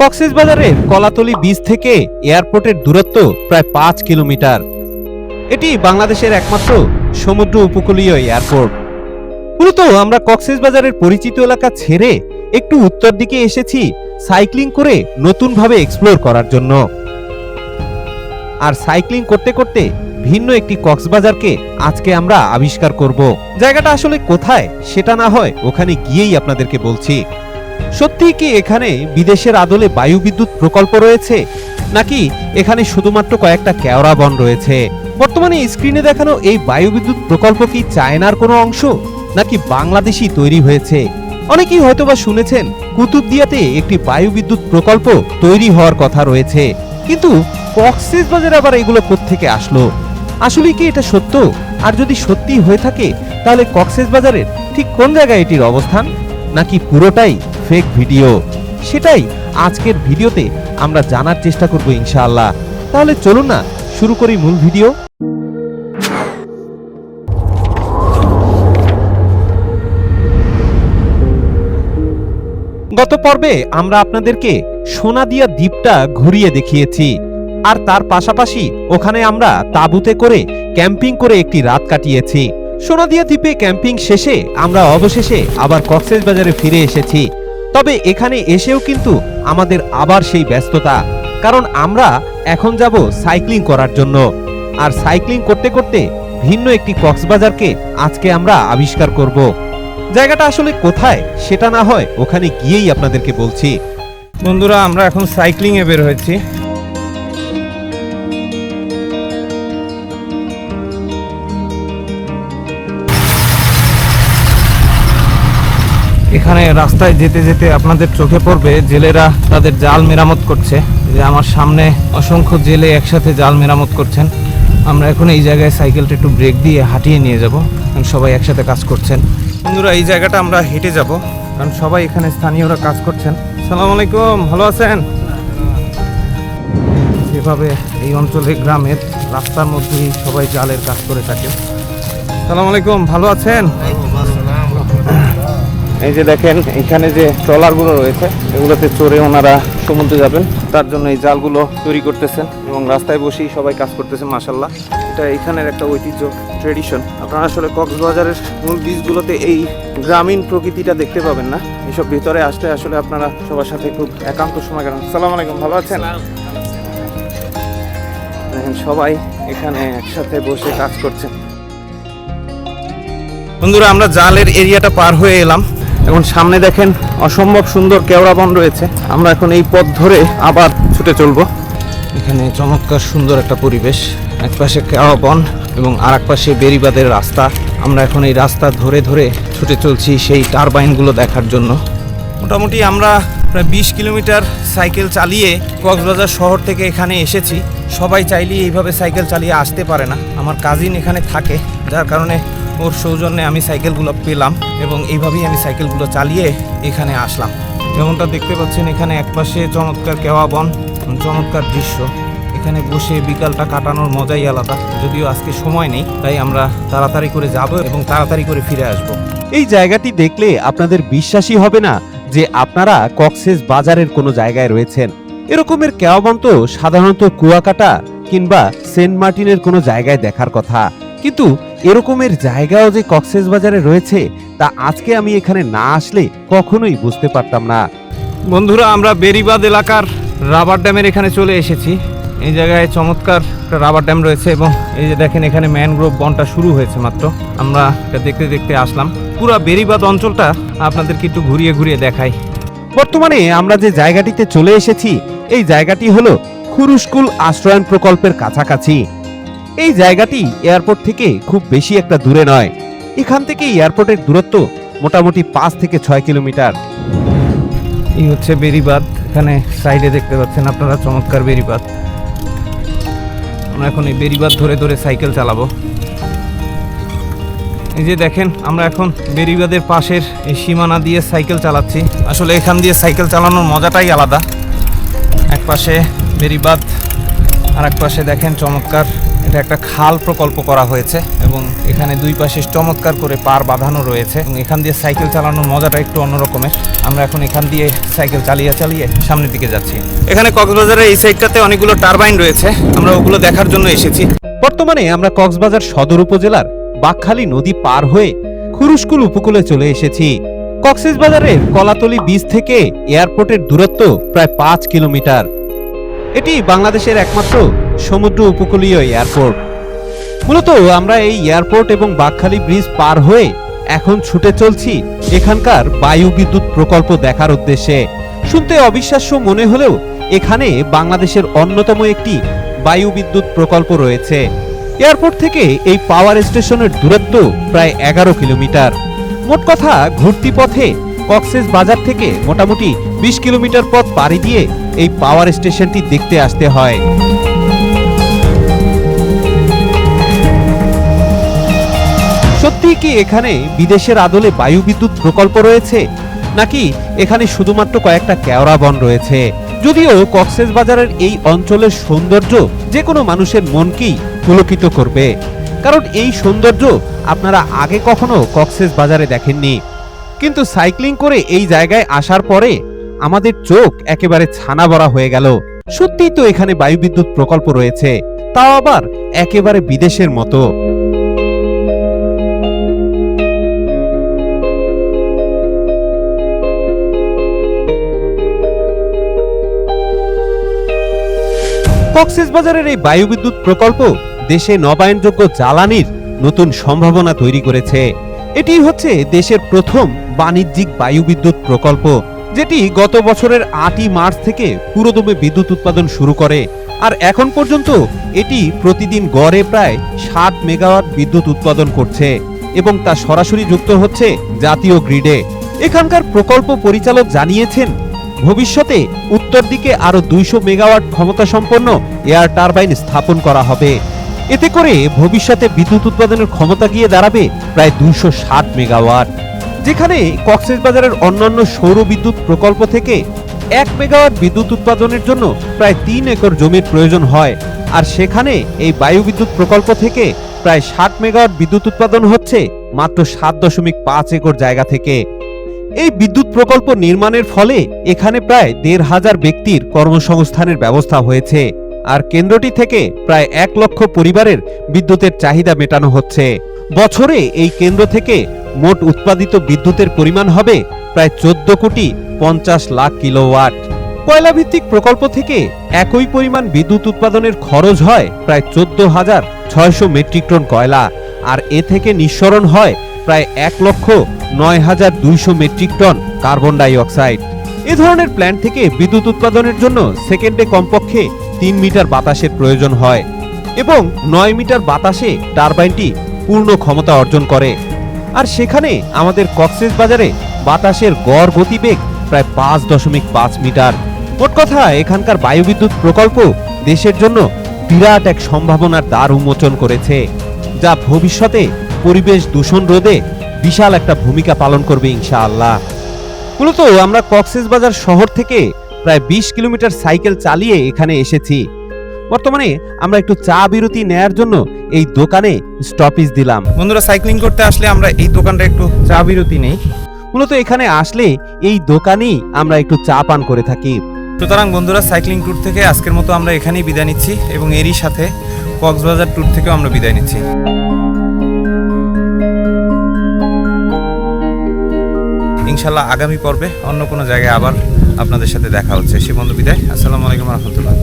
কক্সবাজারের কলাতলি বীচ থেকে এয়ারপোর্টের দূরত্ব প্রায় পাঁচ কিলোমিটার। এটি বাংলাদেশের একমাত্র সমুদ্র উপকূলীয় এয়ারপোর্ট মূলত আমরা কক্সবাজারের পরিচিত এলাকা ছেড়ে একটু উত্তর দিকে এসেছি সাইক্লিং করে নতুনভাবে এক্সপ্লোর করার জন্য। আর সাইক্লিং করতে করতে ভিন্ন একটি কক্সবাজারকে আজকে আমরা আবিষ্কার করব। জায়গাটা আসলে কোথায় সেটা না হয় ওখানে গিয়েই আপনাদেরকে বলছি। সত্যি কি এখানে বিদেশের আদলে বায়ু বিদ্যুৎ প্রকল্প রয়েছে? নাকি এখানে শুধুমাত্র কয়েকটা কেওড়া বন রয়েছে? বর্তমানে স্ক্রিনে দেখানো এই বায়ু বিদ্যুৎ প্রকল্প কি চায়নার কোনো অংশ? নাকি বাংলাদেশি তৈরি হয়েছে? অনেকেই হয়তোবা শুনেছেন, কুতুবদিয়াতে একটি বায়ু বিদ্যুৎ প্রকল্প তৈরি হওয়ার কথা রয়েছে। কিন্তু কক্সেস বাজারে আবার এগুলো কোত্থেকে আসলো? আসলে কি এটা সত্য? আর যদি সত্যি হয়ে থাকে, তাহলে কক্সেস বাজারের ঠিক কোন জায়গায় এটির অবস্থান? নাকি পুরোটাই ফেক ভিডিও সেটাই আজকের ভিডিওতে আমরা জানার চেষ্টা করব ইনশাআল্লাহ। তাহলে চলুন না, শুরু করি মূল ভিডিও। গত পর্বে আমরা আপনাদেরকে সোনাদিয়া দ্বীপটা ঘুরিয়ে দেখিয়েছি। আর তার পাশাপাশি ওখানে আমরা তাঁবুতে করে ক্যাম্পিং করে একটি রাত কাটিয়েছি। সোনাদিয়া দ্বীপে ক্যাম্পিং শেষে আমরা অবশেষে আবার কক্সেস বাজারে ফিরে এসেছি। তবে এখানে এসেও কিন্তু আমাদের আবার সেই ব্যস্ততা। কারণ আমরা এখন যাব সাইক্লিং করার জন্য। আর সাইক্লিং করতে করতে ভিন্ন একটি কক্সবাজারকে আজকে আমরা আবিষ্কার করব। জায়গাটা আসলে কোথায় সেটা না হয় ওখানে গিয়েই আপনাদেরকে বলছি। বন্ধুরা, আমরা এখন সাইক্লিংয়ে বের হয়েছি। এখানে রাস্তায় যেতে যেতে আপনাদের চোখে পড়বে জেলেরা তাদের জাল মেরামত করছে। যে আমার সামনে অসংখ্য জেলে একসাথে জাল মেরামত করছেন। আমরা এখন এই জায়গায় সাইকেলটা একটু ব্রেক দিয়ে হাঁটিয়ে নিয়ে যাব, কারণ সবাই একসাথে কাজ করছেন। বন্ধুরা, এই জায়গাটা আমরা হেঁটে যাব, কারণ সবাই এখানে স্থানীয়রা কাজ করছেন। সালাম আলাইকুম, ভালো আছেন? যেভাবে এই অঞ্চলে গ্রামের রাস্তার মধ্যেই সবাই জালের কাজ করে থাকে। সালাম আলাইকুম, ভালো আছেন? এই যে দেখেন এখানে যে ট্রলারগুলো রয়েছে এগুলোতে চড়ে ওনারা সমুদ্রে যাবেন। তার জন্য এই জালগুলো তৈরি করতেছেন এবং রাস্তায় বসেই সবাই কাজ করতেছেন মাসাল্লাহ এটা এখানের একটা ঐতিহ্য ট্রেডিশন। আপনারা আসলে কক্সবাজারের মূল বীজগুলোতে এই গ্রামীণ প্রকৃতিটা দেখতে পাবেন না। এইসব ভিতরে আসলে আসলে আপনারা সবার সাথে খুব একান্ত সময় কাটান। সালাম আলাইকুম ভালো আছেন? দেখেন সবাই এখানে একসাথে বসে কাজ করছেন। বন্ধুরা আমরা জালের এরিয়াটা পার হয়ে এলাম। এখন সামনে দেখেন অসম্ভব সুন্দর কেওড়া বন রয়েছে। আমরা এখন এই পথ ধরে আবার ছুটে চলবো। এখানে চমৎকার সুন্দর একটা পরিবেশ। এক পাশে কেওড়া বন এবং আর এক পাশে বেরিবাদের রাস্তা। আমরা এখন এই রাস্তা ধরে ধরে ছুটে চলছি সেই টারবাইনগুলো দেখার জন্য। মোটামুটি আমরা প্রায় বিশ কিলোমিটার সাইকেল চালিয়ে কক্সবাজার শহর থেকে এখানে এসেছি। সবাই চাইলেই এইভাবে সাইকেল চালিয়ে আসতে পারে না। আমার কাজিন এখানে থাকে, যার কারণে ওর সৌজন্যে আমি সাইকেলগুলো পেলাম এবং এইভাবেই আমি সাইকেলগুলো চালিয়ে এখানে আসলাম। যেমনটা দেখতে পাচ্ছেন, এখানে একপাশে চমৎকার কেওয়া বন, চমৎকার দৃশ্য। এখানে বসে বিকালটা কাটানোর মজাই আলাদা। যদিও আজকে সময় নেই, তাই আমরা তাড়াতাড়ি করে যাব এবং তাড়াতাড়ি করে ফিরে আসব। এই জায়গাটি দেখলে আপনাদের বিশ্বাসই হবে না যে আপনারা কক্সেস বাজারের কোনো জায়গায় রয়েছেন। এরকমের কেওয়াবন তো সাধারণত কুয়াকাটা কিংবা সেন্ট মার্টিনের কোনো জায়গায় দেখার কথা। কিন্তু এরকমের জায়গাও যে কক্সেস বাজারে রয়েছে তা আজকে আমি এখানে না আসলে কখনোই বুঝতে পারতাম না। বন্ধুরা আমরা বেরিবাদ এলাকার রাবার ড্যামের এখানে চলে এসেছি। এই জায়গায় চমৎকার একটা রাবার ড্যাম রয়েছে এবং এই যে দেখেন এখানে ম্যানগ্রোভ বনটা শুরু হয়েছে মাত্র। আমরা এটা দেখতে দেখতে আসলাম। পুরো বেরিবাদ অঞ্চলটা আপনাদেরকে একটু ঘুরিয়ে ঘুরিয়ে দেখাই। বর্তমানে আমরা যে জায়গাটিতে চলে এসেছি এই জায়গাটি হলো খুরুস্কুল আশ্রয়ন প্রকল্পের কাছাকাছি। এই জায়গাটি এয়ারপোর্ট থেকে খুব বেশি একটা দূরে নয়। এখান থেকে এয়ারপোর্টের দূরত্ব মোটামুটি পাঁচ থেকে ছয় কিলোমিটার। এই হচ্ছে বেরিবাদ এখানে সাইডে দেখতে পাচ্ছেন আপনারা চমৎকার বেরিবাদ আমরা এখন এই বেরিবাদ ধরে ধরে সাইকেল চালাবো। এই যে দেখেন, আমরা এখন বেরিবাদের পাশের এই সীমানা দিয়ে সাইকেল চালাচ্ছি। আসলে এখান দিয়ে সাইকেল চালানোর মজাটাই আলাদা। এক পাশে বেরিবাদ আর এক পাশে দেখেন চমৎকার এটা একটা খাল প্রকল্প করা হয়েছে এবং এখানে দুই পাশে চমৎকার করে পার বাঁধানো রয়েছে এবং এখান দিয়ে সাইকেল চালানোর মজাটা একটু অন্যরকমের। আমরা এখন এখান দিয়ে সাইকেল চালিয়ে চালিয়ে সামনের দিকে যাচ্ছি। এখানে কক্সবাজারের এই সাইডটাতে অনেকগুলো টারবাইন রয়েছে। আমরা ওগুলো দেখার জন্য এসেছি। বর্তমানে আমরা কক্সবাজার সদর উপজেলার বাকখালী নদী পার হয়ে খুরুশকুল উপকূলে চলে এসেছি। কক্সবাজারের কলাতলি বীজ থেকে এয়ারপোর্টের দূরত্ব প্রায় পাঁচ কিলোমিটার। এটি বাংলাদেশের একমাত্র সমুদ্র উপকূলীয় এয়ারপোর্ট। মূলত আমরা এই এয়ারপোর্ট এবং বাকখালী ব্রিজ পার হয়ে এখন ছুটে চলছি এখানকার বায়ু বিদ্যুৎ প্রকল্প দেখার উদ্দেশ্যে। শুনতে অবিশ্বাস্য মনে হলেও এখানে বাংলাদেশের অন্যতম একটি বায়ু বিদ্যুৎ প্রকল্প রয়েছে। এয়ারপোর্ট থেকে এই পাওয়ার স্টেশনের দূরত্ব প্রায় এগারো কিলোমিটার। মোট কথা ঘুরতি পথে কক্সেস বাজার থেকে মোটামুটি বিশ কিলোমিটার পথ পাড়ি দিয়ে এই পাওয়ার স্টেশনটি দেখতে আসতে হয়। সত্যি কি এখানে বিদেশের আদলে বায়ু বিদ্যুৎ প্রকল্প রয়েছে? নাকি এখানে শুধুমাত্র কয়েকটা কেওড়া বন রয়েছে? যদিও কক্সেস বাজারের এই অঞ্চলের সৌন্দর্য যে কোনো মানুষের মনকেই পুলকিত করবে। কারণ এই সৌন্দর্য আপনারা আগে কখনো কক্সেস বাজারে দেখেননি। কিন্তু সাইক্লিং করে এই জায়গায় আসার পরে আমাদের চোখ একেবারে ছানা ভরা হয়ে গেল। সত্যিই তো এখানে বায়ু বিদ্যুৎ প্রকল্প রয়েছে। তাও আবার একেবারে বিদেশের মতো। কক্সবাজারের এই বায়ুবিদ্যুৎ প্রকল্প দেশে নবায়নযোগ্য জ্বালানির নতুন সম্ভাবনা তৈরি করেছে। এটি হচ্ছে দেশের প্রথম বাণিজ্যিক বায়ুবিদ্যুৎ প্রকল্প, যেটি গত বছরের আটই মার্চ থেকে পুরোদমে বিদ্যুৎ উৎপাদন শুরু করে, আর এখন পর্যন্ত এটি প্রতিদিন গড়ে প্রায় ষাট মেগাওয়াট বিদ্যুৎ উৎপাদন করছে এবং তা সরাসরি যুক্ত হচ্ছে জাতীয় গ্রিডে। এখানকার প্রকল্প পরিচালক জানিয়েছেন ভবিষ্যতে উত্তর দিকে আরও দুইশো মেগাওয়াট ক্ষমতা সম্পন্ন এয়ার টারবাইন স্থাপন করা হবে। এতে করে ভবিষ্যতে বিদ্যুৎ উৎপাদনের ক্ষমতা গিয়ে দাঁড়াবে প্রায় দুইশো ষাট মেগাওয়াট। যেখানে কক্সবাজারের অন্যান্য সৌর বিদ্যুৎ প্রকল্প থেকে এক মেগাওয়াট বিদ্যুৎ উৎপাদনের জন্য প্রায় তিন একর জমির প্রয়োজন হয়। আর সেখানে এই বায়ু বিদ্যুৎ প্রকল্প থেকে প্রায় ষাট মেগাওয়াট বিদ্যুৎ উৎপাদন হচ্ছে মাত্র সাত দশমিক পাঁচ একর জায়গা থেকে। এই বিদ্যুৎ প্রকল্প নির্মাণের ফলে এখানে প্রায় দেড় হাজার ব্যক্তির কর্মসংস্থানের ব্যবস্থা হয়েছে, আর কেন্দ্রটি থেকে প্রায় এক লক্ষ পরিবারের বিদ্যুতের চাহিদা মেটানো হচ্ছে। বছরে এই কেন্দ্র থেকে মোট উৎপাদিত বিদ্যুতের পরিমাণ হবে প্রায় চোদ্দ কোটি পঞ্চাশ লাখ কিলোওয়াট। কয়লা ভিত্তিক প্রকল্প থেকে একই পরিমাণ বিদ্যুৎ উৎপাদনের খরচ হয় প্রায় চোদ্দ হাজার ছয়শো মেট্রিক টন কয়লা, আর এ থেকে নিঃসরণ হয় প্রায় এক লক্ষ নয় হাজার দুইশো metric ton carbon dioxide এ ধরনের প্ল্যান্ট থেকে বিদ্যুৎ উৎপাদনের জন্য সেকেন্ডে কমপক্ষে তিন মিটার বাতাসের প্রয়োজন হয় এবং নয় মিটার বাতাসে টারবাইনটি পূর্ণ ক্ষমতা অর্জন করে। আর সেখানে আমাদের কক্সেস বাজারে বাতাসের গড় গতিবেগ প্রায় পাঁচ দশমিক পাঁচ মিটার। মোট কথা, এখানকার বায়ুবিদ্যুৎ প্রকল্প দেশের জন্য বিরাট এক সম্ভাবনার দ্বার উন্মোচন করেছে, যা ভবিষ্যতে পরিবেশ দূষণ রোধে বিশাল একটা ভূমিকা পালন করবে ইনশাআল্লাহ। মূলত আমরা কক্সবাজার শহর থেকে প্রায় বিশ কিলোমিটার সাইকেল চালিয়ে এখানে এসেছি। বর্তমানে আমরা একটু চা বিরতি নেয়ার জন্য এই দোকানে স্টপেজ দিলাম। বন্ধুরা সাইক্লিং করতে আসলে আমরা এই দোকানটা একটু চা বিরতি নেই। মূলত এখানে আসলে এই দোকানেই আমরা একটু চা পান করে থাকি। সুতরাং বন্ধুরা সাইক্লিং ট্যুর থেকে আজকের মতো আমরা এখানেই বিদায় নিচ্ছি এবং এরই সাথে কক্সবাজার ট্যুর থেকেও আমরা বিদায় নিচ্ছি। ইনশাল্লাহ আগামী পর্বে অন্য কোনো জায়গায় আবার আপনাদের সাথে দেখা হচ্ছে। সে বন্ধু বিদায়। আসসালামু আলাইকুম রহমতুল্লাহ।